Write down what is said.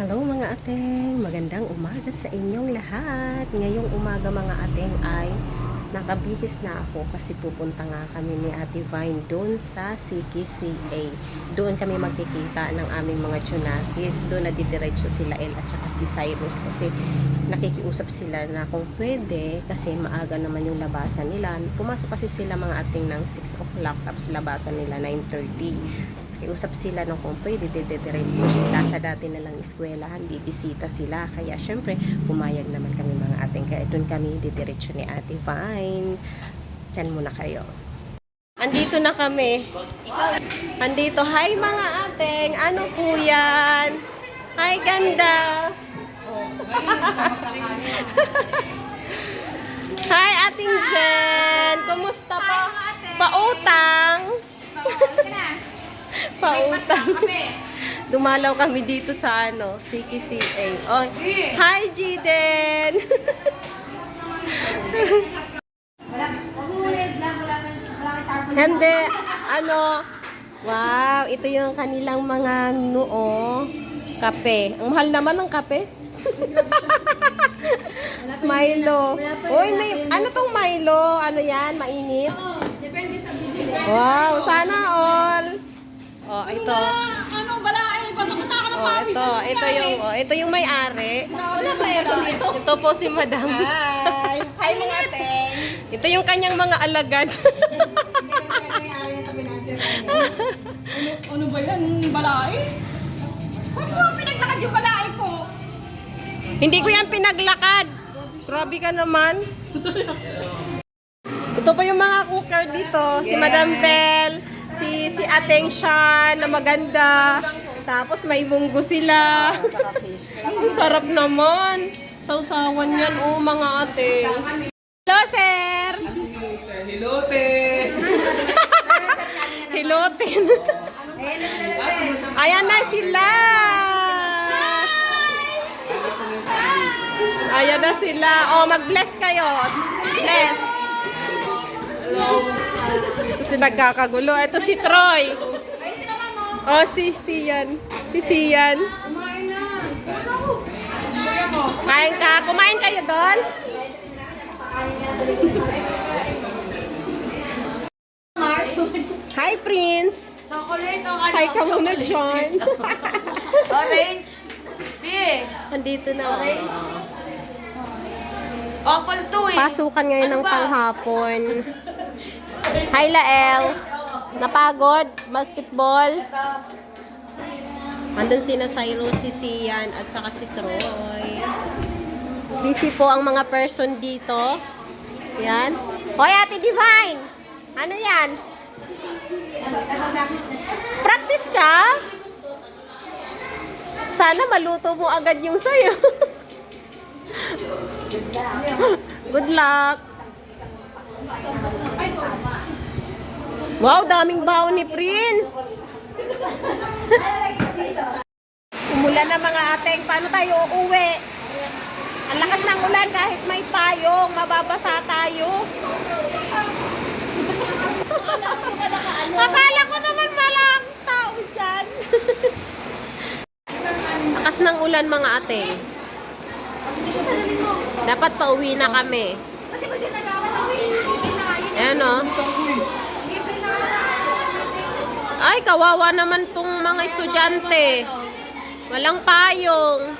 Hello mga ateng, magandang umaga sa inyong lahat. Ngayong umaga mga ateng ay nakabihis na ako kasi pupunta nga kami ni Ate Vine doon sa CKCA. Doon kami magkikita ng aming mga tsunakis. Doon na sila El at saka si Cyrus kasi nakikiusap sila na kung pwede kasi maaga naman yung labasan nila. Pumasok kasi sila mga ating ng 6 o'clock tapos labasan nila 9.30 iusap sila ng kung pwede didiretso sila sa dati nilang eskwelahan, bibisita sila. Kaya syempre, pumayag naman kami mga ating. Kaya doon kami didiretso ni Ate Vine. Diyan muna kayo. Andito na kami. Andito. Hi mga ating. Ano po yan? Hi ganda. Hi ating Jen. Kumusta po? Pautang. Pautang. Dumalaw kami dito sa ano, CKCA. Oh, hi Jiden. Hindi, ano, wow, ito yung kanilang mga noo, kape. Ang mahal naman ng kape. Milo. Uy, may, ano tong Milo? Ano yan? Mainit? Wow, sana all. Oh, ito. Ano, bala, ay, pasok sa akin ng Oh, pawis. ito, ito yung, oh, ito yung may-ari. Wala pa aircon dito. Ito po si Madam. Hi. Hi, mga teng. Ito yung kanyang mga alagad. Ano ba yan? Balai? Huwag mo ang pinaglakad yung balai ko. Hindi ko yan pinaglakad. Grabe ka naman. Ito pa yung mga cooker dito. Si Madam Bell, si si Ateng Shan na maganda. Tapos may munggo sila. Ang sarap naman. Sausawan yan, oh mga ate. Hello, sir! Hilote! Hilotin. Ayan na sila. Ayan na sila. Oh, mag-bless kayo. Bless. Ito si nagkakagulo. Ito si Troy. Oh, si Sian. Si Sian. Kain ka. Kumain kayo doon? Hi, Prince. Chocolate o ano? Hi ka muna, John. Orange. B. Andito na. Apple to eh. Pasukan ngayon Ano ng panghapon. Hi, Lael. Napagod? Basketball? Andun si na Cyrus, si Sian, at saka si Troy. Busy po ang mga person dito. Yan. Hoy, Ate Divine! Ano yan? Practice ka? Sana maluto mo agad yung sayo. Good luck. Wow, daming baon ni Prince. Umulan na mga ateng. Paano tayo uuwi? Ang lakas ng ulan kahit may payong, mababasa tayo. Akala ko naman malang tao dyan. lakas ng ulan mga ateng. Dapat pauwi na kami. Ayan o. Ay, kawawa naman tong mga estudyante. Walang payong.